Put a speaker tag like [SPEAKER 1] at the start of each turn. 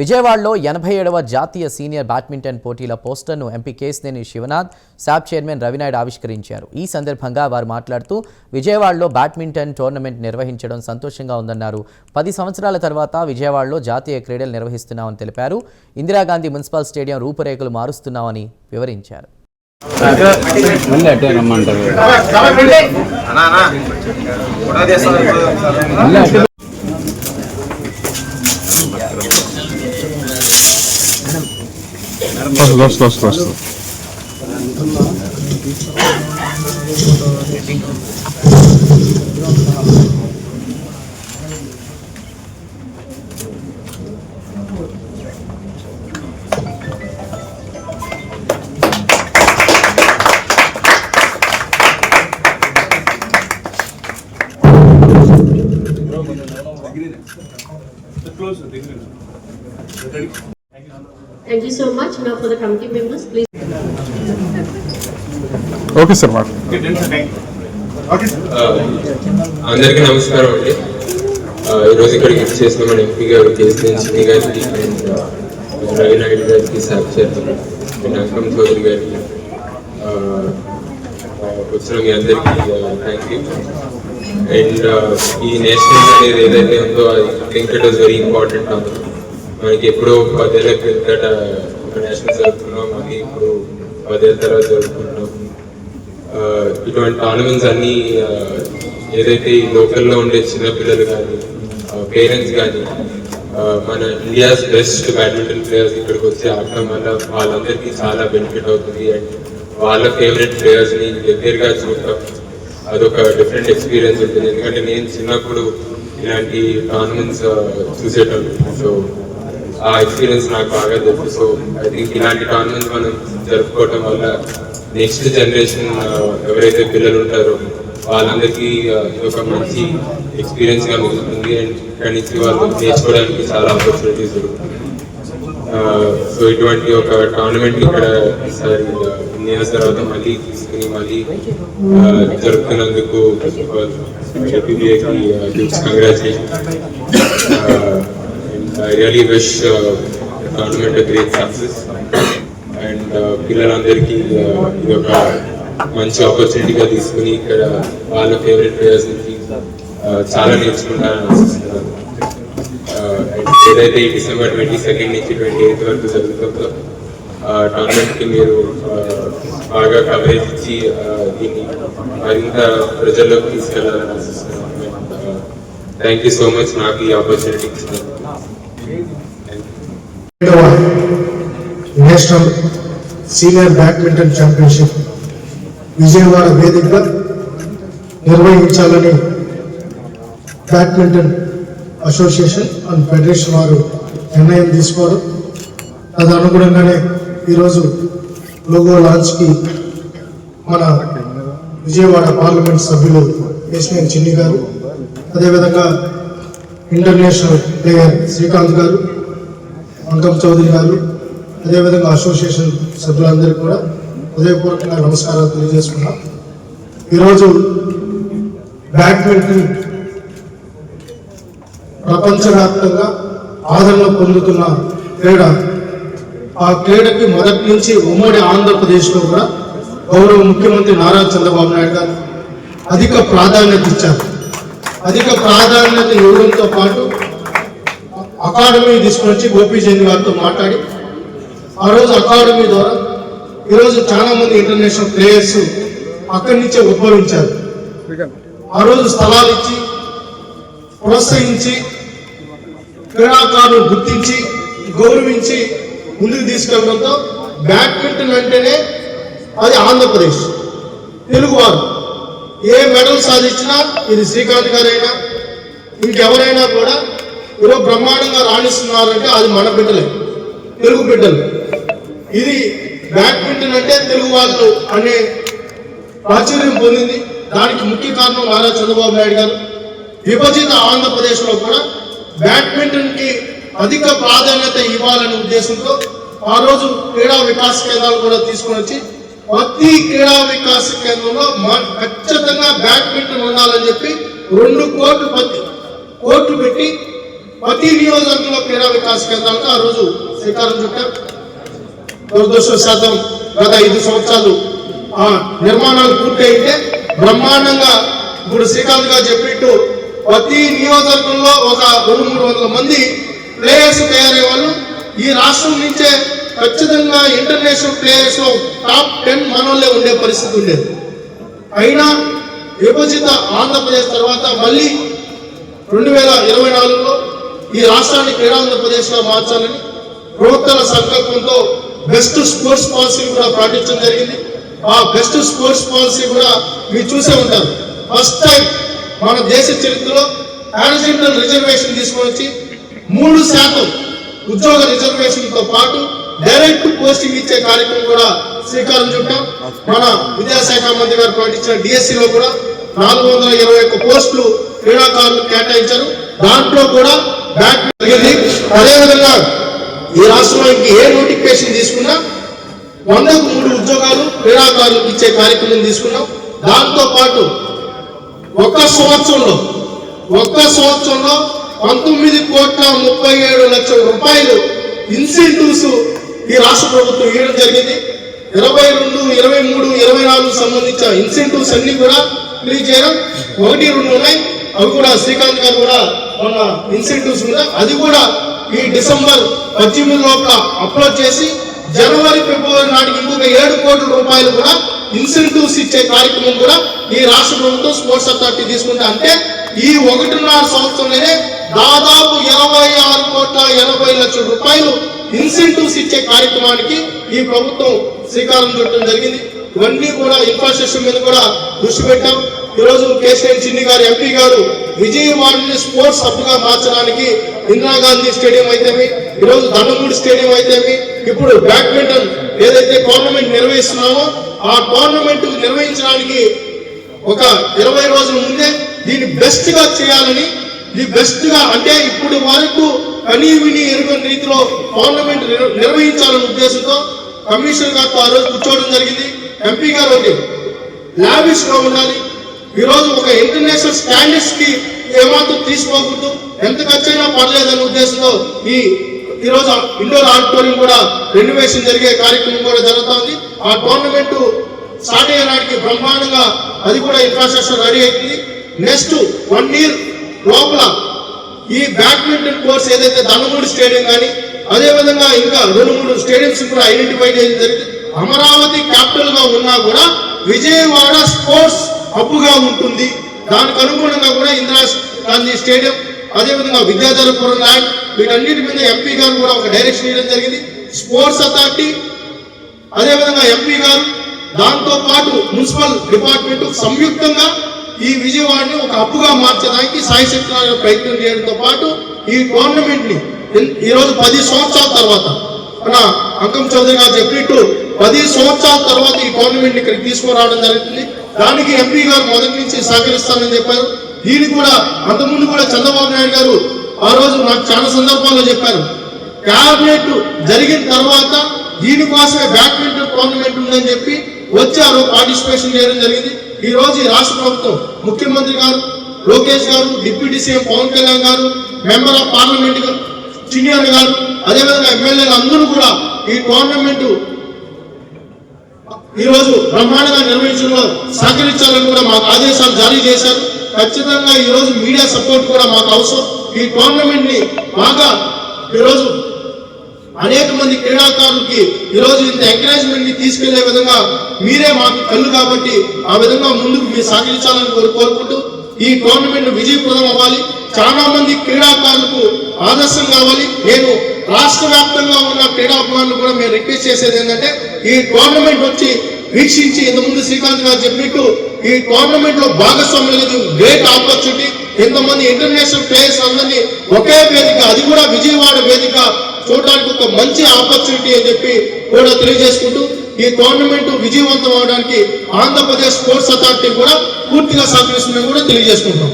[SPEAKER 1] విజయవాడలో ఎనభై ఏడవ జాతీయ సీనియర్ బ్యాడ్మింటన్ పోటీల పోస్టర్ను ఎంపీ కేసినేని శివనాథ్ శాప్ చైర్మన్ రవినాయుడు ఆవిష్కరించారు. ఈ సందర్భంగా వారు మాట్లాడుతూ విజయవాడలో బ్యాడ్మింటన్ టోర్నమెంట్ నిర్వహించడం సంతోషంగా ఉందన్నారు. పది సంవత్సరాల తర్వాత విజయవాడలో జాతీయ క్రీడలు నిర్వహిస్తున్నామని తెలిపారు. ఇందిరాగాంధీ మున్సిపల్ స్టేడియం రూపురేఖలు మారుస్తున్నామని వివరించారు.
[SPEAKER 2] Los, los,
[SPEAKER 3] los, los. Close the.
[SPEAKER 4] Thank you so much. Now for the committee members, please.
[SPEAKER 3] Okay sir మాట
[SPEAKER 5] అందరికీ నమస్కారం అండి. ఆ, ఈరోజు ఇక్కడికి ఇచ్చేసిన మన ఎంపీ గారు కేసీఆర్ చిన్ని గారికి రవి నాయుడు గారికి సాక్షాత్ అండ్ అక్రమ్ చౌదరి గారికి ఆ, వచ్చిన మీ అందరికీ థ్యాంక్ యూ అండ్ ఈ నేషనల్ అనేది ఏదైతే ఉందో I think it was very important మనకి ఎప్పుడో పదేళ్ళ క్రిందట ఒక నేషనల్ జరుపుకున్నాం మళ్ళీ ఇప్పుడు పదేళ్ళ తర్వాత జరుపుకుంటున్నాం. ఇటువంటి టోర్నమెంట్స్ అన్ని ఏదైతే ఈ లోకల్లో ఉండే చిన్నపిల్లలు కానీ పేరెంట్స్ కానీ మన ఇండియాస్ బెస్ట్ బ్యాడ్మింటన్ ప్లేయర్స్ ఇక్కడికి వచ్చి ఆడటం వల్ల వాళ్ళందరికీ చాలా బెనిఫిట్ అవుతుంది. అండ్ వాళ్ళ ఫేవరెట్ ప్లేయర్స్ని దగ్గరగా చూడటం అదొక డిఫరెంట్ ఎక్స్పీరియన్స్ ఉంటుంది. ఎందుకంటే నేను చిన్నప్పుడు ఇలాంటి టోర్నమెంట్స్ చూసేటప్పుడు సో ఆ ఎక్స్పీరియన్స్ నాకు బాగా తెలుసు సో ఐ థింక్ ఇలాంటి టోర్నమెంట్స్ మనం జరుపుకోవటం వల్ల నెక్స్ట్ జనరేషన్ ఎవరైతే పిల్లలు ఉంటారో వాళ్ళందరికీ ఇది ఒక మంచి ఎక్స్పీరియన్స్గా మిగులుతుంది. అండ్ ఇక్కడి నుంచి వాళ్ళు నేర్చుకోవడానికి చాలా ఆపర్చునిటీస్ దొరుకుతుంది సో ఇటువంటి ఒక టోర్నమెంట్ ఇక్కడ ఈసారి ఇన్ని ఇయర్స్ తర్వాత మళ్ళీ తీసుకుని మళ్ళీ జరుపుకున్నందుకు జరుపుతున్నందుకు congratulation I really wish tournament great success and పిల్లలందరికీ uh, ఇది ఒక మంచి ఆపర్చునిటీగా తీసుకుని ఇక్కడ వాళ్ళ ఫేవరెట్ ప్లేయర్స్ నుంచి చాలా నేర్చుకుంటారని ఆశిస్తున్నాను. Uh, ఏదైతే ఈ డిసెంబర్ ట్వంటీ సెకండ్ నుంచి ట్వంటీ ఎయిత్ వరకు జరుగుతుందో టోర్నమెంట్కి మీరు uh, బాగా కవరేజ్ ఇచ్చి దీన్ని మరింత ప్రజల్లోకి తీసుకెళ్ళాలని ఆశిస్తున్నాను. థ్యాంక్ యూ సో మచ్ నాకు ఈ ఆపర్చునిటీ ఇచ్చినందుకు.
[SPEAKER 6] National senior badminton championship Vijayawada వేదికగా నిర్వహించాలని బ్యాడ్మింటన్ అసోసియేషన్ అండ్ ఫెడరేషన్ వారు నిర్ణయం తీసుకోవడం. అది అనుగుణంగానే ఈరోజు లోగో లాంచ్కి మన విజయవాడ పార్లమెంట్ సభ్యులు కేశినేని చిన్ని గారు అదేవిధంగా ఇంటర్నేషనల్ ప్లేయర్ శ్రీకాంత్ గారు అంకం చౌదరి గారు అదేవిధంగా అసోసియేషన్ సభ్యులందరికీ కూడా హృదయపూర్వకంగా నమస్కారాలు తెలియజేసుకున్నాం. ఈరోజు బ్యాడ్మింటన్ ప్రపంచవ్యాప్తంగా ఆదరణ పొందుతున్న క్రీడ. ఆ క్రీడకి మొదటి నుంచి ఉమ్మడి ఆంధ్రప్రదేశ్లో కూడా గౌరవ ముఖ్యమంత్రి నారా చంద్రబాబు నాయుడు గారు అధిక ప్రాధాన్యత ఇచ్చారు. అధిక ప్రాధాన్యత ఇవ్వడంతో పాటు అకాడమీ తీసుకుని వచ్చి గోపీచంద్ గారితో మాట్లాడి ఆ రోజు అకాడమీ ద్వారా ఈరోజు చాలా మంది ఇంటర్నేషనల్ ప్లేయర్స్ అక్కడి నుంచే ఉద్భవించారు. ఆ రోజు స్థలాలు ఇచ్చి ప్రోత్సహించి క్రీడాకారులు గుర్తించి గౌరవించి ముందుకు తీసుకెళ్ళడంతో బ్యాడ్మింటన్ అంటేనే అది ఆంధ్రప్రదేశ్ తెలుగువారు. ఏ మెడల్ సాధించినా ఇది శ్రీకాంత్ గారైనా ఇంకెవరైనా కూడా ఈరోజు బ్రహ్మాండంగా రాణిస్తున్నారంటే అది మన బిడ్డలే. తెలుగు బిడ్డలు. ఇది బ్యాడ్మింటన్ అంటే తెలుగు వాళ్ళు అనే ప్రాచుర్యం పొందింది. దానికి ముఖ్య కారణం నారా చంద్రబాబు నాయుడు గారు. విభజిత ఆంధ్రప్రదేశ్లో కూడా బ్యాడ్మింటన్కి అధిక ప్రాధాన్యత ఇవ్వాలనే ఉద్దేశంతో ఆ రోజు క్రీడా వికాస కేంద్రాలు కూడా తీసుకొని వచ్చి ప్రతి క్రీడా వికాస కేంద్రంలో ఖచ్చితంగా బ్యాడ్మింటన్ ఉండాలని చెప్పి రెండు కోట్లు ప్రతి కోట్లు పెట్టి ప్రతి నియోజకవర్గంలో క్రీడా వికాస కేంద్రాలకు ఆ రోజు శ్రీకారం చుట్టాం. దురదృష్టవశాతం గత ఐదు సంవత్సరాలు ఆ నిర్మాణాలు పూర్తయితే బ్రహ్మాండంగా ఇప్పుడు శ్రీకాంత్ గారు చెప్పినట్టు ప్రతి నియోజకవర్గంలో ఒక రెండు మూడు వందల మంది ప్లేయర్స్ తయారయ్యే వాళ్ళు ఈ రాష్ట్రం నుంచే ఖచ్చితంగా ఇంటర్నేషనల్ ప్లేయర్స్లో టాప్ టెన్ మనోళ్ళే ఉండే పరిస్థితి ఉండేది. అయినా విభజిత ఆంధ్రప్రదేశ్ తర్వాత మళ్ళీ రెండు వేల ఇరవై నాలుగులో ఈ రాష్ట్రాన్ని క్రీడాంధ్రప్రదేశ్గా మార్చాలని ప్రభుత్వాల సంకల్పంతో బెస్ట్ స్పోర్ట్స్ పాలసీ కూడా ప్రకటించడం జరిగింది. ఆ బెస్ట్ స్పోర్ట్స్ పాలసీ కూడా మీరు చూసే ఉంటారు. ఫస్ట్ టైం మన దేశ చరిత్రలో ట్రాన్స్జెండర్ రిజర్వేషన్ తీసుకొని వచ్చి మూడు శాతం ఉద్యోగ రిజర్వేషన్తో పాటు డైరెక్ట్ పోస్టింగ్ ఇచ్చే కార్యక్రమం కూడా శ్రీకారం చుట్టాం. మన విద్యాశాఖ మంత్రి గారు ప్రకటించిన డిఎస్సిలో కూడా నాలుగు వందల ఇరవై ఒక్క పోస్టులు క్రీడాకారులు కేటాయించారు. దాంట్లో కూడా బ్యాంక్ జరిగింది. అదేవిధంగా ఈ రాష్ట్రంలో ఇంక ఏ నోటిఫికేషన్ తీసుకున్నా వందకు మూడు ఉద్యోగాలు క్రీడాకారులకు ఇచ్చే కార్యక్రమం తీసుకున్నాం. దాంతో పాటు ఒక్క సంవత్సరంలో ఒక్క సంవత్సరంలో పంతొమ్మిది కోట్ల ముప్పై ఏడు లక్షల రూపాయలు ఇన్సెంటివ్స్ ఈ రాష్ట్ర ప్రభుత్వం ఇవ్వడం జరిగింది. ఇరవై రెండు ఇరవై మూడు ఇరవై నాలుగు సంబంధించిన ఇన్సెంటివ్స్ అన్ని కూడా క్లియర్ చేయడం. ఒకటి రెండు ఉన్నాయి. అవి కూడా శ్రీకాంత్ గారు కూడా మొన్న ఇన్సెంటివ్స్ ఉన్నాయి అది కూడా ఈ డిసెంబర్ పద్దెనిమిది లోపల అప్లోడ్ చేసి జనవరి ఫిబ్రవరి నాటికి ఇంకొక ఏడు కోట్ల రూపాయలు కూడా ఇన్సెంటివ్స్ ఇచ్చే కార్యక్రమం కూడా ఈ రాష్ట్ర ప్రభుత్వం స్పోర్ట్స్ అథారిటీ తీసుకుంటే అంటే ఈ ఒకటిన్నర సంవత్సరంలోనే దాదాపు ఇరవై ఆరు కోట్ల ఎనభై లక్షల రూపాయలు ఇన్సెంటివ్స్ ఇచ్చే కార్యక్రమానికి ఈ ప్రభుత్వం శ్రీకారం చుట్టడం జరిగింది. ఇవన్నీ కూడా ఇన్ఫ్రాస్ట్రక్చర్ మీద కూడా దృష్టి పెట్టాం. ఈరోజు కేసీఆర్ చిన్ని గారు ఎంపీ గారు విజయవాడని స్పోర్ట్స్ హబ్గా మార్చడానికి ఇందిరాగాంధీ స్టేడియం అయితేమి ఈరోజు దండమూడి స్టేడియం అయితేమి ఇప్పుడు బ్యాడ్మింటన్ ఏదైతే టోర్నమెంట్ నిర్వహిస్తున్నామో ఆ టోర్నమెంట్ నిర్వహించడానికి ఒక ఇరవై రోజుల ముందే దీన్ని బెస్ట్గా చేయాలని ఇది బెస్ట్గా అంటే ఇప్పుడు వరకు కనీ విని ఎరుగని రీతిలో టోర్నమెంట్ నిర్వహించాలనే ఉద్దేశంతో కమిషనర్ గారితో ఆ రోజు కూర్చోవడం జరిగింది. ఎంపీ గారు ఒకటి లావిష్ ఉండాలి. ఈరోజు ఒక ఇంటర్నేషనల్ స్టాండర్డ్స్కి ఏమాత్రం తీసుకోకూడదు ఎంత ఖర్చైనా పర్లేదనే ఉద్దేశంతో ఈ ఈరోజు ఇండోర్ ఆడిటోరియం కూడా రెన్యువేషన్ జరిగే కార్యక్రమం కూడా జరుగుతోంది. ఆ టోర్నమెంట్ స్టార్ట్ అయ్యే నాటికి బ్రహ్మాండంగా అది కూడా ఇన్ఫ్రాస్ట్రక్చర్ రెడీ అయింది నెక్స్ట్ వన్ ఇయర్ లోపల ఈ బ్యాడ్మింటన్ కోర్స్ ఏదైతే దండమూడి స్టేడియం కానీ అదే విధంగా ఇంకా రెండు మూడు స్టేడియంస్ కూడా ఐడెంటిఫై చేయడం జరిగింది. అమరావతి క్యాపిటల్గా ఉన్నా కూడా విజయవాడ స్పోర్ట్స్ అప్పుగా ఉంటుంది. దానికి అనుగుణంగా కూడా ఇందిరా గాంధీ స్టేడియం అదే విధంగా విద్యాధరపురం ల్యాండ్ వీటన్నిటి మీద ఎంపీ గారు కూడా ఒక డైరెక్షన్ ఇవ్వడం జరిగింది. స్పోర్ట్స్ అథారిటీ అదేవిధంగా ఎంపీ గారు దాంతో పాటు మున్సిపల్ డిపార్ట్మెంట్ సంయుక్తంగా ఈ విజయవాడని ఒక అప్పుగా మార్చడానికి సాయి శక్తి ప్రయత్నం చేయడంతో పాటు ఈ టోర్నమెంట్ని ఈరోజు ఈ రోజు పది సంవత్సరాల తర్వాత మన అంకం చౌదరి గారు చెప్పినట్టు పది సంవత్సరాల తర్వాత ఈ టోర్నమెంట్ ఇక్కడికి తీసుకురావడం జరుగుతుంది. దానికి ఎంపీ గారు మొదటి నుంచి సహకరిస్తానని చెప్పారు. దీనికి కూడా అంతకుముందు కూడా చంద్రబాబు నాయుడు గారు ఆ రోజు నాకు చాలా సందర్భాల్లో చెప్పారు. క్యాబినెట్ జరిగిన తర్వాత దీనికోసమే బ్యాడ్మింటన్ టోర్నమెంట్ ఉందని చెప్పి వచ్చారు పార్టిసిపేషన్ చేయడం జరిగింది. ఈ రోజు ఈ రాష్ట్ర ప్రభుత్వం ముఖ్యమంత్రి గారు లోకేష్ గారు deputy CM Pawan Kalyan garu member of parliament garu senior garu అదేవిధంగా ఎమ్మెల్యేలు అందరూ కూడా ఈ టోర్నమెంట్ ఈ రోజు బ్రహ్మాండంగా నిర్వహించడంలో సహకరించాలని కూడా మాకు ఆదేశాలు జారీ చేశారు. ఖచ్చితంగా ఈరోజు మీడియా సపోర్ట్ కూడా మాకు అవసరం. ఈ టోర్నమెంట్ని బాగా ఈరోజు అనేక మంది క్రీడాకారులకి ఈ రోజు ఇంత ఎంకరేజ్మెంట్ని తీసుకెళ్ళే విధంగా మీరే మాకు కళ్ళు కాబట్టి ఆ విధంగా ముందుకు మీరు సహకరించాలని కోరుకుంటూ ఈ టోర్నమెంట్ విజయప్రదం అవ్వాలి. చాలా మంది క్రీడాకారులకు ఆదర్శం కావాలి. నేను రాష్ట్ర వ్యాప్తంగా ఉన్న క్రీడాభిమానులు కూడా మేము రిక్వెస్ట్ చేసేది ఏంటంటే ఈ టోర్నమెంట్ వచ్చి వీక్షించి ఇంతకుముందు శ్రీకాంత్ గారు చెప్పినట్టు ఈ టోర్నమెంట్లో భాగస్వామ్యం గ్రేట్ ఆపర్చునిటీ ఇంతమంది ఇంటర్నేషనల్ ప్లేయర్స్ అందరినీ ఒకే వేదిక అది కూడా విజయవాడ వేదిక చూడడానికి ఒక మంచి ఆపర్చునిటీ అని చెప్పి కూడా తెలియజేసుకుంటూ ఈ టోర్నమెంట్ విజయవంతం అవడానికి ఆంధ్రప్రదేశ్ స్పోర్ట్స్ అథారిటీ కూడా పూర్తిగా సహకరిస్తుందని కూడా తెలియజేసుకుంటాం